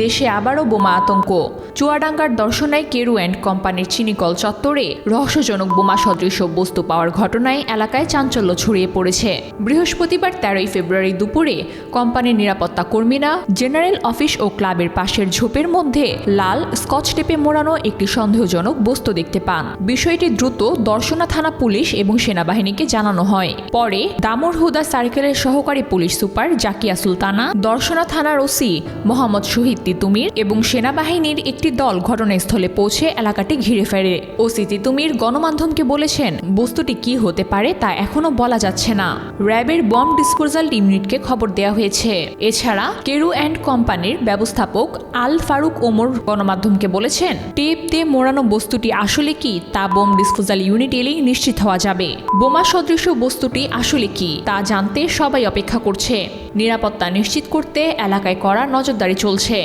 দেশে আবারও বোমা আতঙ্ক। চুয়াডাঙ্গার দর্শনায় কেরু অ্যান্ড কোম্পানির চিনিকল চত্বরে রহস্যজনক বোমা সদৃশ বস্তু পাওয়ার ঘটনায় এলাকায় চাঞ্চল্য ছড়িয়ে পড়েছে। বৃহস্পতিবার তেরোই ফেব্রুয়ারি দুপুরে কোম্পানির নিরাপত্তা কর্মীরা, জেনারেল অফিস ও ক্লাবের পাশের ঝোপের মধ্যে লাল, স্কচ টেপে মোড়ানো একটি সন্দেহজনক বস্তু দেখতে পান। বিষয়টি দ্রুত দর্শনা থানা পুলিশ এবং সেনাবাহিনীকে জানানো হয়। পরে দামুর হুদা সার্কেলের সহকারী পুলিশ সুপার জাকিয়া সুলতানা, দর্শনা থানার ওসি মোহাম্মদ শহীদ তিতুমির এবং সেনাবাহিনীর একটি দল ঘটনাস্থলে পৌঁছে এলাকাটি ঘিরে ফেরে ওসি তিতুমির গণমাধ্যমকে বলেছেন, বস্তুটি কি হতে পারে তা এখনও বলা যাচ্ছে না। র্যাবের বম ডিসপোজাল ইউনিটকে খবর দেওয়া হয়েছে। এছাড়া, কেরু অ্যান্ড কোম্পানির ব্যবস্থাপক আল ফারুক ওমর গণমাধ্যমকে বলেছেন, টেপ দিয়ে মোড়ানো বস্তুটি আসলে কি তা বোম ডিসপোজাল ইউনিট এলেই নিশ্চিত হওয়া যাবে। বোমা সদৃশ বস্তুটি আসলে কি তা জানতে সবাই অপেক্ষা করছে। নিরাপত্তা নিশ্চিত করতে এলাকায় করা নজরদারি চলছে।